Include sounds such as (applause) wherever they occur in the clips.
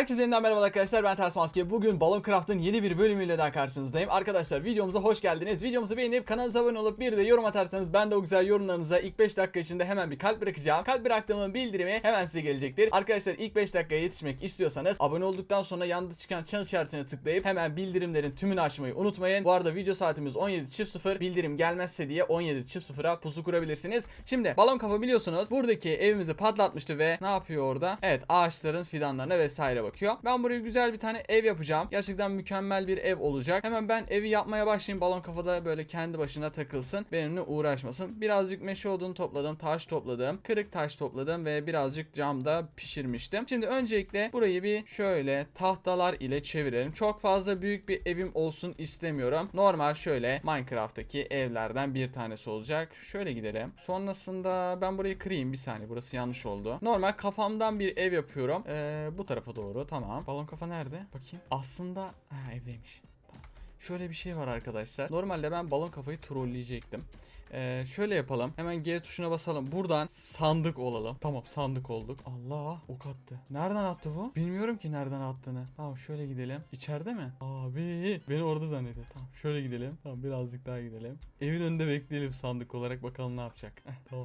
Herkese yeniden merhaba arkadaşlar ben Ters Maske. Bugün Balon Craft'ın yeni bir bölümüyle daha karşınızdayım. Arkadaşlar videomuza hoş geldiniz. Videomuzu beğenip kanalımıza abone olup bir de yorum atarsanız ben de o güzel yorumlarınıza ilk 5 dakika içinde hemen bir kalp bırakacağım. Kalp bıraktığımın bildirimi hemen size gelecektir. Arkadaşlar ilk 5 dakikaya yetişmek istiyorsanız abone olduktan sonra yanında çıkan çan işaretine tıklayıp hemen bildirimlerin tümünü açmayı unutmayın. Bu arada video saatimiz 17.00 bildirim gelmezse diye 17.00'a pusu kurabilirsiniz. Şimdi balon kafa biliyorsunuz buradaki evimizi patlatmıştı ve ne yapıyor orada? Evet ağaçların fidanlarına vesaire bakıyor. Ben buraya güzel bir tane ev yapacağım. Gerçekten mükemmel bir ev olacak. Hemen ben evi yapmaya başlayayım. Balon kafada böyle kendi başına takılsın. Benimle uğraşmasın. Birazcık meşe odunu topladım. Taş topladım. Kırık taş topladım ve birazcık camda pişirmiştim. Şimdi öncelikle burayı bir şöyle tahtalar ile çevirelim. Çok fazla büyük bir evim olsun istemiyorum. Normal şöyle Minecraft'taki evlerden bir tanesi olacak. Şöyle gidelim. Sonrasında ben burayı kırayım bir saniye. Burası yanlış oldu. Normal kafamdan bir ev yapıyorum. Ee, bu tarafa doğru. Tamam. Balon kafa nerede? Bakayım. Aslında ha, evdeymiş. Tamam. Şöyle bir şey var arkadaşlar. Normalde ben balon kafayı trolleyecektim. Ee, şöyle yapalım. Hemen G tuşuna basalım. Buradan sandık olalım. Tamam sandık olduk. Allah ok attı. Nereden attı bu? Bilmiyorum ki nereden attığını. Tamam şöyle gidelim. İçeride mi? Abi beni orada zannediyor. Tamam şöyle gidelim. Tamam birazcık daha gidelim. Evin önünde bekleyelim sandık olarak. Bakalım ne yapacak. (laughs) Heh,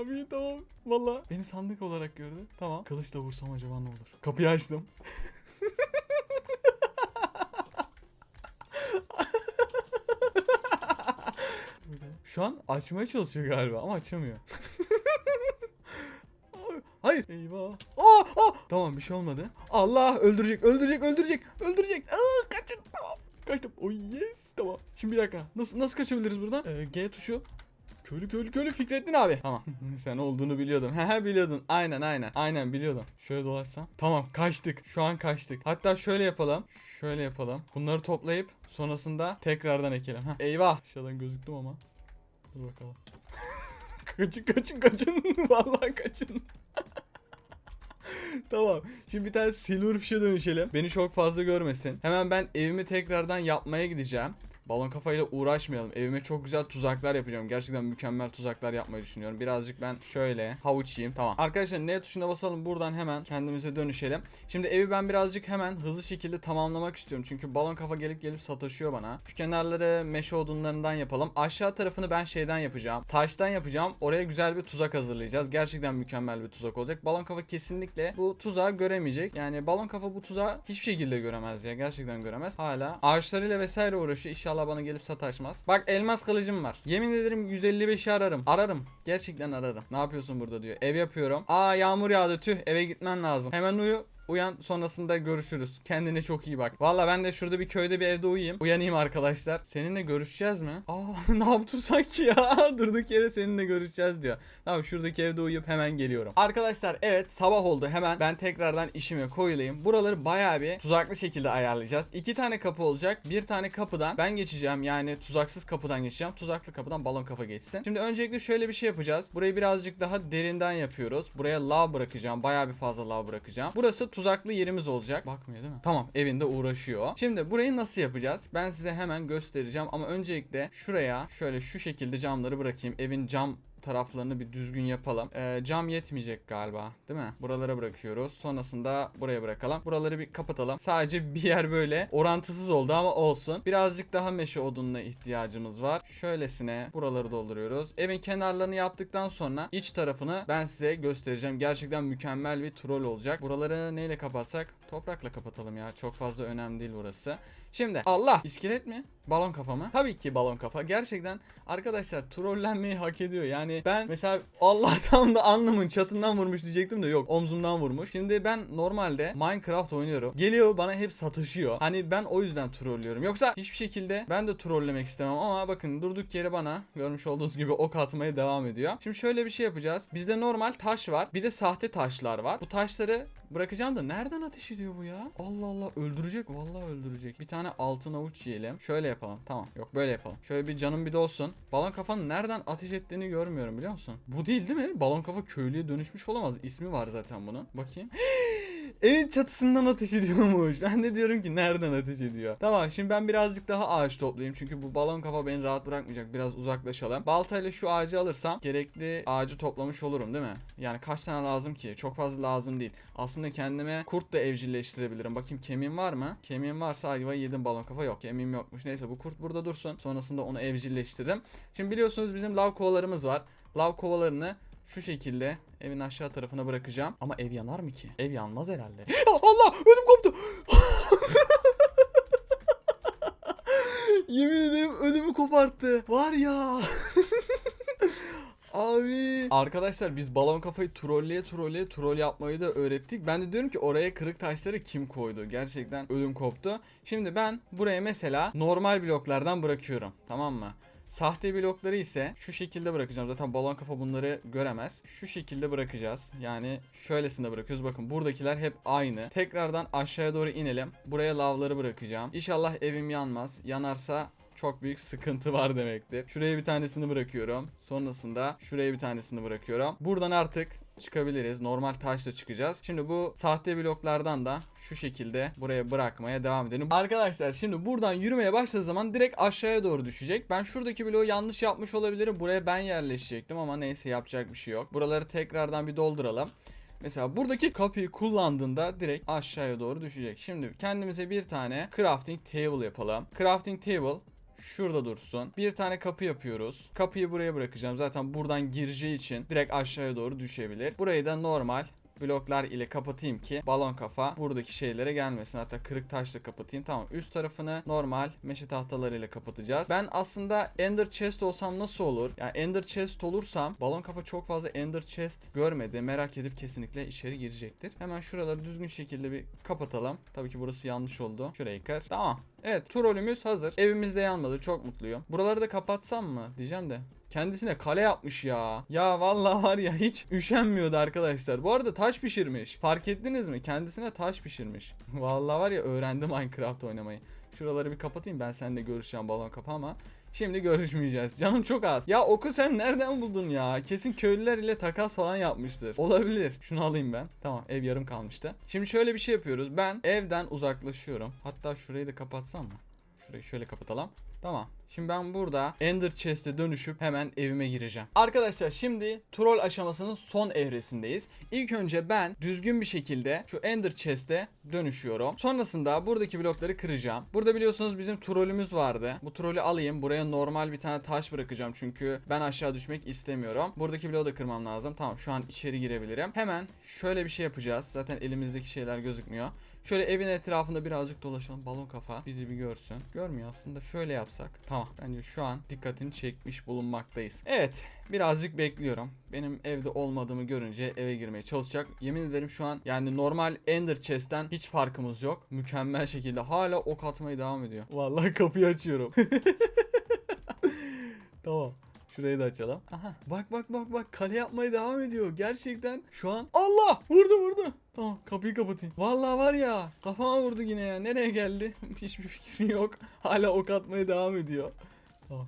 tamam. Abi tamam. Valla beni sandık olarak gördü. Tamam. Kılıçla vursam acaba ne olur? Kapıyı açtım. Şu an açmaya çalışıyor galiba ama açamıyor. Hayır. Eyvah. Aa, aa. Tamam bir şey olmadı. Allah öldürecek, öldürecek, öldürecek, öldürecek. Aa, kaçın. Tamam. Kaçtım. Oh yes. Tamam. Şimdi bir dakika. Nasıl nasıl kaçabiliriz buradan? Ee, G tuşu. Köylü köylü köylü Fikrettin abi. Tamam. (laughs) Sen olduğunu biliyordum. (laughs) He biliyordun. Aynen aynen. Aynen biliyordum. Şöyle dolaşsam. Tamam kaçtık. Şu an kaçtık. Hatta şöyle yapalım. Şöyle yapalım. Bunları toplayıp sonrasında tekrardan ekelim. Heh. Eyvah. Aşağıdan gözüktüm ama. Dur bakalım. (laughs) kaçın kaçın kaçın. Vallahi kaçın. tamam. Şimdi bir tane silver fish'e dönüşelim. Beni çok fazla görmesin. Hemen ben evimi tekrardan yapmaya gideceğim. Balon kafayla uğraşmayalım. Evime çok güzel tuzaklar yapacağım. Gerçekten mükemmel tuzaklar yapmayı düşünüyorum. Birazcık ben şöyle havuç yiyeyim. Tamam. Arkadaşlar N tuşuna basalım. Buradan hemen kendimize dönüşelim. Şimdi evi ben birazcık hemen hızlı şekilde tamamlamak istiyorum. Çünkü balon kafa gelip gelip sataşıyor bana. Şu kenarları meşe odunlarından yapalım. Aşağı tarafını ben şeyden yapacağım. Taştan yapacağım. Oraya güzel bir tuzak hazırlayacağız. Gerçekten mükemmel bir tuzak olacak. Balon kafa kesinlikle bu tuzağı göremeyecek. Yani balon kafa bu tuzağı hiçbir şekilde göremez ya. Gerçekten göremez. Hala ağaçlarıyla vesaire uğraşıyor. İnşallah bana gelip sataşmaz. Bak elmas kılıcım var. Yemin ederim 155'i ararım. Ararım. Gerçekten ararım. Ne yapıyorsun burada diyor. Ev yapıyorum. Aa yağmur yağdı tüh eve gitmen lazım. Hemen uyu. Uyan sonrasında görüşürüz. Kendine çok iyi bak. Valla ben de şurada bir köyde bir evde uyuyayım. Uyanayım arkadaşlar. Seninle görüşeceğiz mi? Aa (laughs) ne yaptım sanki ya? (laughs) Durduk yere seninle görüşeceğiz diyor. Tamam şuradaki evde uyuyup hemen geliyorum. Arkadaşlar evet sabah oldu. Hemen ben tekrardan işime koyulayım. Buraları bayağı bir tuzaklı şekilde ayarlayacağız. İki tane kapı olacak. Bir tane kapıdan ben geçeceğim. Yani tuzaksız kapıdan geçeceğim. Tuzaklı kapıdan balon kafa geçsin. Şimdi öncelikle şöyle bir şey yapacağız. Burayı birazcık daha derinden yapıyoruz. Buraya lav bırakacağım. Bayağı bir fazla lav bırakacağım. Burası tuzaklı yerimiz olacak. Bakmıyor değil mi? Tamam evinde uğraşıyor. Şimdi burayı nasıl yapacağız? Ben size hemen göstereceğim ama öncelikle şuraya şöyle şu şekilde camları bırakayım. Evin cam taraflarını bir düzgün yapalım. Ee, cam yetmeyecek galiba değil mi? Buralara bırakıyoruz. Sonrasında buraya bırakalım. Buraları bir kapatalım. Sadece (laughs) bir yer böyle orantısız oldu ama olsun. Birazcık daha meşe odununa ihtiyacımız var. Şöylesine buraları dolduruyoruz. Evin kenarlarını yaptıktan sonra iç tarafını ben size göstereceğim. Gerçekten mükemmel bir troll olacak. Buraları neyle kapatsak? Toprakla kapatalım ya. Çok fazla önemli değil burası. Şimdi Allah iskelet mi? Balon kafa mı? Tabii ki balon kafa. Gerçekten arkadaşlar trollenmeyi hak ediyor. Yani ben mesela Allah (laughs) tam da alnımın çatından vurmuş diyecektim de yok omzumdan vurmuş. Şimdi ben normalde Minecraft oynuyorum. Geliyor bana hep satışıyor. Hani ben o yüzden trollüyorum. Yoksa hiçbir şekilde ben de trollemek istemem ama bakın durduk yere bana görmüş olduğunuz gibi ok atmaya devam ediyor. Şimdi şöyle bir şey yapacağız. Bizde normal taş var. Bir de sahte taşlar var. Bu taşları bırakacağım da nereden ateş ediyor bu ya? Allah Allah öldürecek. Vallahi öldürecek. Bir tane altın avuç yiyelim. Şöyle yapalım. Tamam. Yok böyle yapalım. Şöyle bir canım bir de olsun. Balon kafanın nereden ateş ettiğini görmüyorum biliyor musun? Bu değil değil mi? Balon kafa köylüye dönüşmüş olamaz. İsmi var zaten bunun. Bakayım. (gasps) evin çatısından ateş ediyormuş. Ben de diyorum ki nereden ateş ediyor? Tamam şimdi ben birazcık daha ağaç toplayayım. Çünkü bu balon kafa beni rahat bırakmayacak. Biraz uzaklaşalım. Baltayla şu ağacı alırsam gerekli ağacı toplamış olurum değil mi? Yani kaç tane lazım ki? Çok fazla lazım değil. Aslında kendime kurt da evcilleştirebilirim. Bakayım kemiğim var mı? Kemiğim varsa ayva yedim balon kafa yok. Kemiğim yokmuş. Neyse bu kurt burada dursun. Sonrasında onu evcilleştiririm. Şimdi biliyorsunuz bizim lav kovalarımız var. Lav kovalarını şu şekilde evin aşağı tarafına bırakacağım. Ama ev yanar mı ki? Ev yanmaz herhalde. (gasps) Allah ödüm koptu. (laughs) Yemin ederim ödümü koparttı. Var ya. (laughs) Abi. Arkadaşlar biz balon kafayı trolleye trolleye troll yapmayı da öğrettik. Ben de diyorum ki oraya kırık taşları kim koydu? Gerçekten ödüm koptu. Şimdi ben buraya mesela normal bloklardan bırakıyorum. Tamam mı? Sahte blokları ise şu şekilde bırakacağım. Zaten balon kafa bunları göremez. Şu şekilde bırakacağız. Yani şöylesinde bırakıyoruz. Bakın buradakiler hep aynı. Tekrardan aşağıya doğru inelim. Buraya lavları bırakacağım. İnşallah evim yanmaz. Yanarsa çok büyük sıkıntı var demektir. Şuraya bir tanesini bırakıyorum. Sonrasında şuraya bir tanesini bırakıyorum. Buradan artık çıkabiliriz. Normal taşla çıkacağız. Şimdi bu sahte bloklardan da şu şekilde buraya bırakmaya devam edelim. Arkadaşlar şimdi buradan yürümeye başladığı zaman direkt aşağıya doğru düşecek. Ben şuradaki bloğu yanlış yapmış olabilirim. Buraya ben yerleşecektim ama neyse yapacak bir şey yok. Buraları tekrardan bir dolduralım. Mesela buradaki kapıyı kullandığında direkt aşağıya doğru düşecek. Şimdi kendimize bir tane crafting table yapalım. Crafting table Şurada dursun. Bir tane kapı yapıyoruz. Kapıyı buraya bırakacağım. Zaten buradan gireceği için direkt aşağıya doğru düşebilir. Burayı da normal bloklar ile kapatayım ki balon kafa buradaki şeylere gelmesin. Hatta kırık taşla kapatayım. Tamam üst tarafını normal meşe tahtalarıyla kapatacağız. Ben aslında Ender Chest olsam nasıl olur? Yani Ender Chest olursam balon kafa çok fazla Ender Chest görmedi. Merak edip kesinlikle içeri girecektir. Hemen şuraları düzgün şekilde bir kapatalım. Tabii ki burası yanlış oldu. Şurayı kır. Tamam. Evet trolümüz hazır. Evimizde yanmadı. Çok mutluyum. Buraları da kapatsam mı? Diyeceğim de. Kendisine kale yapmış ya. Ya vallahi var ya hiç üşenmiyordu arkadaşlar. Bu arada taş pişirmiş. Fark ettiniz mi? Kendisine taş pişirmiş. (laughs) Vallahi var ya öğrendi Minecraft oynamayı. Şuraları bir kapatayım ben seninle görüşeceğim balon kafa ama Şimdi görüşmeyeceğiz. Canım çok az. Ya oku sen nereden buldun ya? Kesin köylüler ile takas falan yapmıştır. Olabilir. Şunu alayım ben. Tamam ev yarım kalmıştı. Şimdi şöyle bir şey yapıyoruz. Ben evden uzaklaşıyorum. Hatta şurayı da kapatsam mı? Şurayı şöyle kapatalım. Tamam. Şimdi ben burada Ender Chest'e dönüşüp hemen evime gireceğim. Arkadaşlar şimdi troll aşamasının son evresindeyiz. İlk önce ben düzgün bir şekilde şu Ender Chest'e dönüşüyorum. Sonrasında buradaki blokları kıracağım. Burada biliyorsunuz bizim trollümüz vardı. Bu trolü alayım. Buraya normal bir tane taş bırakacağım. Çünkü ben aşağı düşmek istemiyorum. Buradaki bloğu da kırmam lazım. Tamam şu an içeri girebilirim. Hemen şöyle bir şey yapacağız. Zaten elimizdeki şeyler gözükmüyor. Şöyle evin etrafında birazcık dolaşalım. Balon kafa bizi bir görsün. Görmüyor aslında. Şöyle yapsak. Tamam. Bence şu an dikkatini çekmiş bulunmaktayız. Evet. Birazcık bekliyorum. Benim evde olmadığımı görünce eve girmeye çalışacak. Yemin ederim şu an yani normal Ender Chest'ten hiç farkımız yok. Mükemmel şekilde hala ok atmaya devam ediyor. Vallahi kapıyı açıyorum. (laughs) tamam. Şurayı da açalım. Aha bak bak bak bak kale yapmaya devam ediyor. Gerçekten şu an Allah vurdu vurdu. Tamam kapıyı kapatayım. Vallahi var ya kafama vurdu yine ya. Nereye geldi? (laughs) Hiçbir fikrim yok. Hala ok atmaya devam ediyor. Tamam.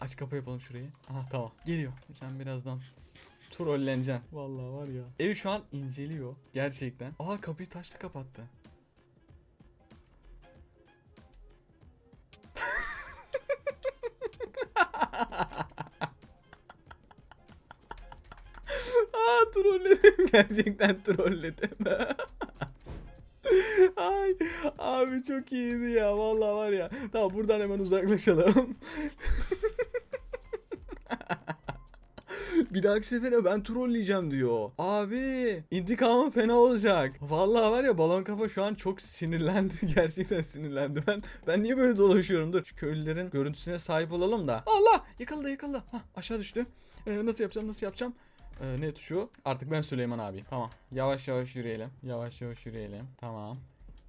Aç kapı yapalım şurayı. Aha tamam. Geliyor. Sen birazdan trolleneceksin. Vallahi var ya. Evi şu an inceliyor. Gerçekten. Aa kapıyı taşla kapattı. Gerçekten trolledim. (laughs) Ay abi çok iyiydi ya vallahi var ya. Tamam buradan hemen uzaklaşalım. (laughs) Bir dahaki sefere ben trolleyeceğim diyor. Abi intikamım fena olacak. Vallahi var ya balon kafa şu an çok sinirlendi. (laughs) Gerçekten sinirlendi. Ben ben niye böyle dolaşıyorum? Dur şu köylülerin görüntüsüne sahip olalım da. Allah yıkıldı yıkıldı. Hah, aşağı düştü. Ee, nasıl yapacağım nasıl yapacağım? Ee, ne tuşu? Artık ben Süleyman abi. Tamam. Yavaş yavaş yürüyelim. Yavaş yavaş yürüyelim. Tamam.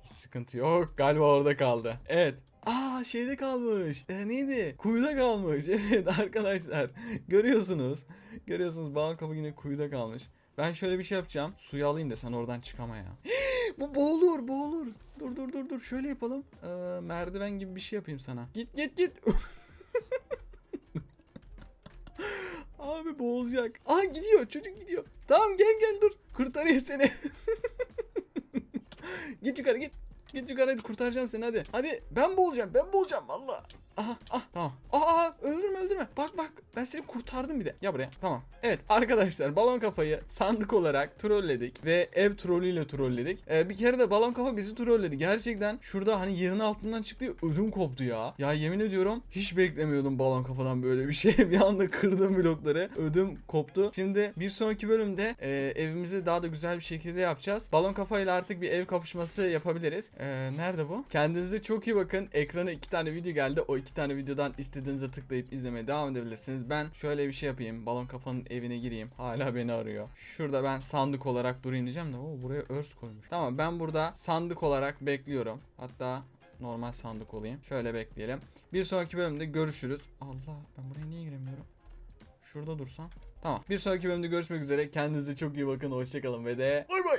Hiç sıkıntı yok. Galiba orada kaldı. Evet. Aa şeyde kalmış. E, neydi? Kuyuda kalmış. (laughs) Evet arkadaşlar. Görüyorsunuz. Görüyorsunuz balon kapı yine kuyuda kalmış. Ben şöyle bir şey yapacağım. Suyu alayım da sen oradan çıkama ya. (gasps) Bu boğulur boğulur. Dur dur dur dur şöyle yapalım. Ee, merdiven gibi bir şey yapayım sana. Git git git. (laughs) Abi boğulacak. Aa gidiyor çocuk gidiyor. Tamam gel gel dur. Kurtarayım seni. (laughs) git yukarı git. Git yukarı hadi kurtaracağım seni hadi. Hadi ben boğulacağım ben boğulacağım valla. Aha ah tamam. Aa öldürme öldürme. Bak bak ben seni kurtardım bir de. Ya buraya tamam. Evet arkadaşlar balon kafayı sandık olarak trolledik ve ev trollüyle trolledik. Ee, bir kere de balon kafa bizi trolledi. Gerçekten şurada hani yerin altından çıktı ödüm koptu ya. Ya yemin ediyorum hiç beklemiyordum balon kafadan böyle bir şey. (laughs) bir anda kırdım blokları. Ödüm koptu. Şimdi bir sonraki bölümde e, evimizi daha da güzel bir şekilde yapacağız. Balon kafayla artık bir ev kapışması yapabiliriz. Ee, nerede bu? Kendinize çok iyi bakın. Ekrana iki tane video geldi. O iki tane videodan istediğinize tıklayıp izlemeye devam edebilirsiniz. Ben şöyle bir şey yapayım. Balon kafanın evine gireyim. Hala beni arıyor. Şurada ben sandık olarak durayım diyeceğim de. Oo, buraya örs koymuş. Tamam ben burada sandık olarak bekliyorum. Hatta normal sandık olayım. Şöyle bekleyelim. Bir sonraki bölümde görüşürüz. Allah ben buraya niye giremiyorum? Şurada dursam. Tamam. Bir sonraki bölümde görüşmek üzere. Kendinize çok iyi bakın. Hoşçakalın ve de bay bay.